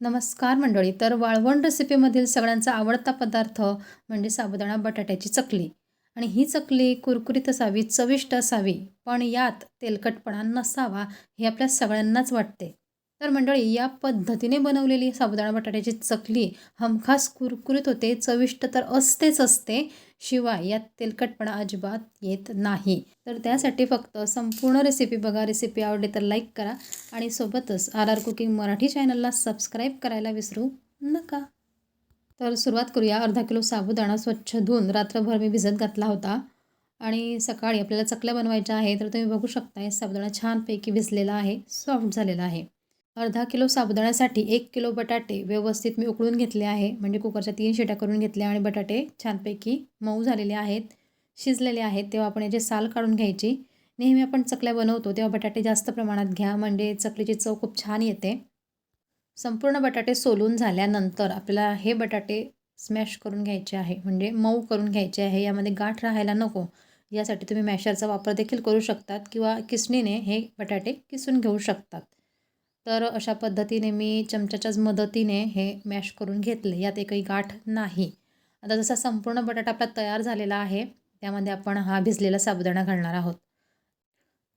नमस्कार मंडळी. तर वाळवण रेसिपीमधील सगळ्यांचा आवडता पदार्थ म्हणजे साबुदाणा बटाट्याची चकली. आणि ही चकली कुरकुरीत असावी चविष्ट असावी पण यात तेलकटपणा नसावा हे आपल्या सगळ्यांनाच वाटते. तर मंडळी या पद्धतीने बनवलेली साबुदाणा बटाट्याची चकली हमखास कुरकुरीत होते चविष्ट तर असतेच असते शिवाय यात तेलकटपणा अजिबात येत नाही. तर त्यासाठी फक्त संपूर्ण रेसिपी बघा. रेसिपी आवडली तर लाईक करा आणि सोबतच आर आर कुकिंग मराठी चॅनलला सबस्क्राईब करायला विसरू नका. तर सुरुवात करूया. अर्धा किलो साबुदाणा स्वच्छ धुवून रात्रभर मी भिजत घातला होता आणि सकाळी आपल्याला चकल्या बनवायच्या आहे तर तुम्ही बघू शकताय साबुदाणा छानपैकी भिजलेला आहे सॉफ्ट झालेला आहे. अर्धा किलो साबुदाण्यासाठी एक किलो बटाटे व्यवस्थित मी उकळून घेतले आहे. म्हणजे कुकरच्या तीन शिट्या करून घेतल्या आणि बटाटे छानपैकी मऊ झालेले आहेत शिजलेले आहेत. तेव्हा आपण याचे साल काढून घ्यायची. नेहमी आपण चकल्या बनवतो तेव्हा बटाटे जास्त प्रमाणात घ्या. म्हणजे चकलीची चव खूप छान येते. संपूर्ण बटाटे सोलून झाल्यानंतर आपल्याला हे बटाटे स्मॅश करून घ्यायचे आहे. म्हणजे मऊ करून घ्यायचे आहे. यामध्ये गाठ राहायला नको. यासाठी तुम्ही मॅशरचा वापर देखील करू शकतात किंवा किसणीने हे बटाटे किसून घेऊ शकतात. तर अशा पद्धतीने मी चमच्याच्याच मदतीने हे मॅश करून घेतले. यात एकही गाठ नाही. आता जसा संपूर्ण बटाटा आपला तयार झालेला आहे त्यामध्ये आपण हा भिजलेला साबुदाणा घालणार आहोत.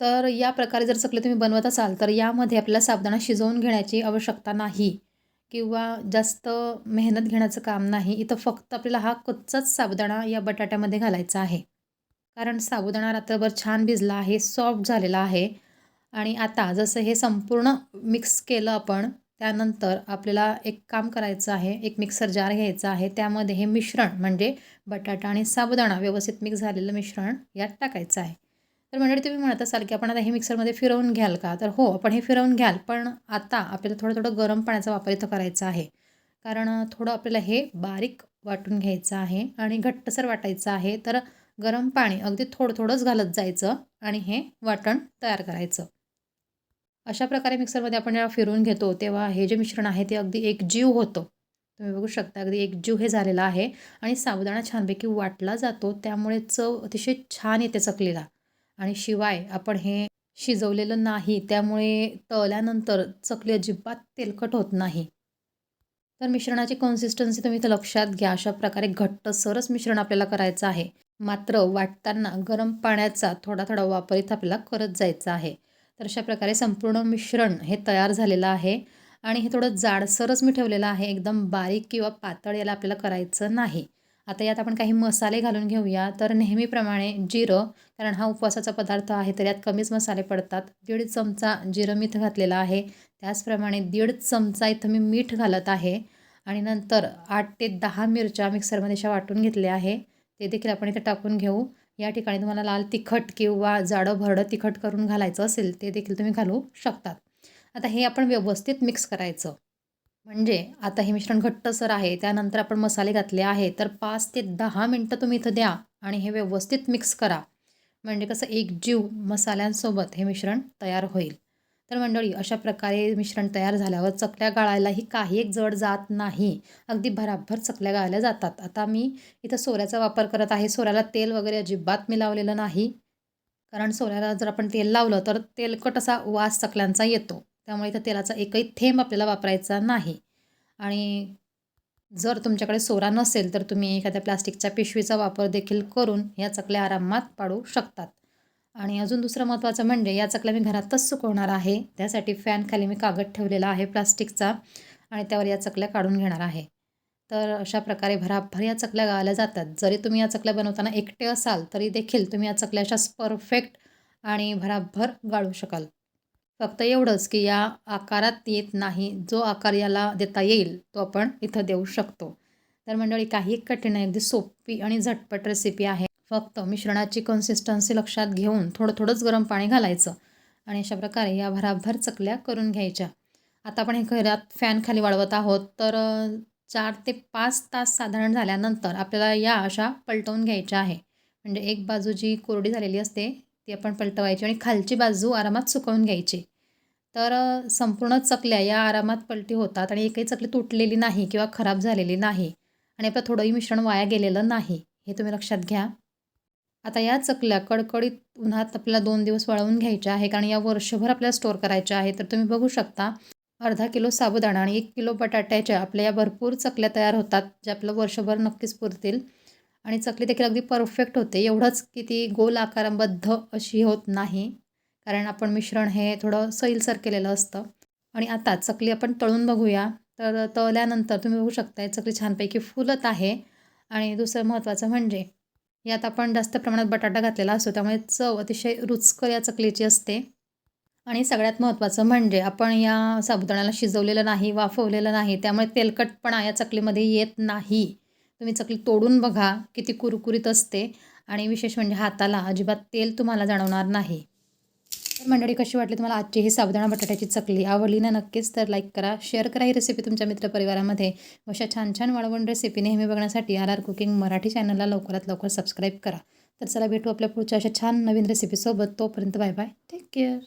तर या प्रकारे जर चकले तुम्ही बनवत असाल तर यामध्ये आपल्याला साबुदाणा शिजवून घेण्याची आवश्यकता नाही किंवा जास्त मेहनत घेण्याचं काम नाही. इथं फक्त आपल्याला हा कच्चाच साबुदाणा या बटाट्यामध्ये घालायचा आहे. कारण साबुदाणा रात्रभर छान भिजला आहे सॉफ्ट झालेला आहे. आणि आता जसं हे संपूर्ण मिक्स केलं आपण त्यानंतर आपल्याला एक काम करायचं आहे एक मिक्सर जार घ्यायचा आहे. त्यामध्ये हे मिश्रण म्हणजे बटाटा आणि साबुदाणा व्यवस्थित मिक्स झालेलं मिश्रण यात टाकायचं आहे. तर म्हणजे तुम्ही म्हणत असाल की आपण आता हे मिक्सरमध्ये फिरवून घ्याल का? तर हो आपण हे फिरवून घ्याल. पण आता आपल्याला थोडं थोडं गरम पाण्याचा वापर इथं करायचा आहे. कारण थोडं आपल्याला हे बारीक वाटून घ्यायचं आहे आणि घट्टसर वाटायचं आहे. तर गरम पाणी अगदी थोडं थोडंच घालत जायचं आणि हे वाटण तयार करायचं. अशा प्रकारे मिक्सरमध्ये आपण जेव्हा फिरून घेतो तेव्हा हे जे मिश्रण आहे ते अगदी एकजीव होतं. तुम्ही बघू शकता अगदी एकजीव हे झालेलं आहे आणि साबुदाणा छानपैकी वाटला जातो त्यामुळे चव अतिशय छान येते चकलीला. आणि शिवाय आपण हे शिजवलेलं नाही त्यामुळे तळल्यानंतर चकली अजिबात तेलकट होत नाही. तर मिश्रणाची कन्सिस्टन्सी तुम्ही इथं लक्षात घ्या अशा प्रकारे घट्ट सरस मिश्रण आपल्याला करायचं आहे. मात्र वाटताना गरम पाण्याचा थोडा थोडा वापर इथं आपल्याला करत जायचा आहे. तर अशा प्रकारे संपूर्ण मिश्रण हे तयार झालेलं आहे. आणि हे थोडं जाडसरच मी ठेवलेलं आहे. एकदम बारीक किंवा पातळ याला आपल्याला करायचं नाही. आता यात आपण काही मसाले घालून घेऊया. तर नेहमीप्रमाणे जिरं कारण हा उपवासाचा पदार्थ आहे तर यात कमीच मसाले पडतात. दीड चमचा जिरं मीठ घातलेला आहे. त्याचप्रमाणे दीड चमचा इथं मी मीठ घालत आहे. आणि नंतर आठ ते दहा मिरच्या मिक्सरमध्ये अशा वाटून घेतल्या आहे. ते देखील आपण इथे टाकून घेऊ. या ठिकाणी तुम्हाला लाल तिखट किंवा जाडं भरडं तिखट करून घालायचं असेल ते देखील तुम्ही घालू शकतात. आता हे आपण व्यवस्थित मिक्स करायचं. म्हणजे आता हे मिश्रण घट्टसर आहे त्यानंतर आपण मसाले घातले आहे तर पाच ते दहा मिनटं तुम्ही इथं द्या आणि हे व्यवस्थित मिक्स करा. म्हणजे कसं एक जीव मसाल्यांसोबत हे मिश्रण तयार होईल. तर मंडळी अशा प्रकारे मिश्रण तयार झाल्यावर चकल्या गाळायलाही काही एक जड जात नाही. अगदी भराभर चकल्या गाळल्या जातात. आता मी इथं सोऱ्याचा वापर करत आहे. सोऱ्याला तेल वगैरे अजिबात मी लावलेलं नाही. कारण सोऱ्याला जर आपण तेल लावलं तर तेलकट असा वास चकल्यांचा येतो. त्यामुळे इथं तेलाचा एकही थेंब आपल्याला वापरायचा नाही. आणि जर तुमच्याकडे सोरा नसेल तर तुम्ही एखाद्या प्लास्टिकच्या पिशवीचा वापर देखील करून या चकल्या आरामात पाडू शकतात. आणि अजून दुसरं महत्त्वाचं म्हणजे या चकल्या मी घरातच सुकवणार आहे. त्यासाठी फॅनखाली मी कागद ठेवलेला आहे प्लास्टिकचा आणि त्यावर या चकल्या काढून घेणार आहे. तर अशा प्रकारे भराभर या चकल्या गाळल्या जातात. जरी तुम्ही या चकल्या बनवताना एकटे असाल तरी देखील तुम्ही या चकल्या अशाच परफेक्ट आणि भराभर गाळू शकाल. फक्त एवढंच की या आकारात येत नाही. जो आकार याला देता येईल तो आपण इथं देऊ शकतो. तर मंडळी काही कठीण आहे अगदी सोपी आणि झटपट रेसिपी आहे. फक्त मिश्रणाची कन्सिस्टन्सी लक्षात घेऊन थोडं थोडंच गरम पाणी घालायचं आणि अशा प्रकारे या भराभर चकल्या करून घ्यायच्या. आता आपण हे घरात फॅन खाली वाढवत आहोत तर चार ते पाच तास साधारण झाल्यानंतर आपल्याला या अशा पलटवून घ्यायच्या आहे. म्हणजे एक बाजू जी कोरडी झालेली असते ती आपण पलटवायची आणि खालची बाजू आरामात सुकवून घ्यायची. तर संपूर्ण चकल्या या आरामात पलटी होतात आणि एकही चकली तुटलेली नाही किंवा खराब झालेली नाही आणि आपलं थोडंही मिश्रण वाया गेलेलं नाही. हे तुम्ही लक्षात घ्या. आता या चकल्या कडकडीत उन्हात आपल्याला दोन दिवस वाळवून घ्यायच्या आहे कारण या वर्षभर आपल्याला स्टोअर करायच्या आहे तर तुम्ही बघू शकता अर्धा किलो साबुदाणा आणि एक किलो बटाट्याच्या आपल्या या भरपूर चकल्या तयार होतात ज्या आपलं वर्षभर नक्कीच पुरतील. आणि चकली देखील अगदी परफेक्ट होते एवढंच की ती गोल आकाराबद्ध अशी होत नाही कारण आपण मिश्रण हे थोडं सैलसर केलेलं असतं. आणि आता चकली आपण तळून बघूया तर तळल्यानंतर तुम्ही बघू शकताय चकली छानपैकी फुलत आहे. आणि दुसरं महत्त्वाचं म्हणजे यात आपण जास्त प्रमाणात बटाटा घातलेला असतो. त्यामुळे चव अतिशय रुचकर या चकलीची असते. आणि सगळ्यात महत्त्वाचं म्हणजे आपण या साबुदाण्याला शिजवलेलं नाही वाफवलेलं नाही त्यामुळे तेलकटपणा या चकलीमध्ये येत नाही. तुम्ही चकली तोडून बघा किती कुरकुरीत असते. आणि विशेष म्हणजे हाताला अजिबात तेल तुम्हाला जाणवणार नाही. तर मंडळी कशी वाटली तुम्हाला आजची ही साबुदाणा बटाट्याची चकली? आवडली ना नक्कीच? तर लाईक करा शेअर करा ही रेसिपी तुमच्या मित्रपरिवारामध्ये. अशा छान छान वाळवण रेसिपी नेहमी बघण्यासाठी आर आर कुकिंग मराठी चॅनलला लवकरात लवकर सबस्क्राईब करा. तर चला भेटू आपल्या पुढच्या अशा छान नवीन रेसिपीसोबत तोपर्यंत बाय बाय टेक केअर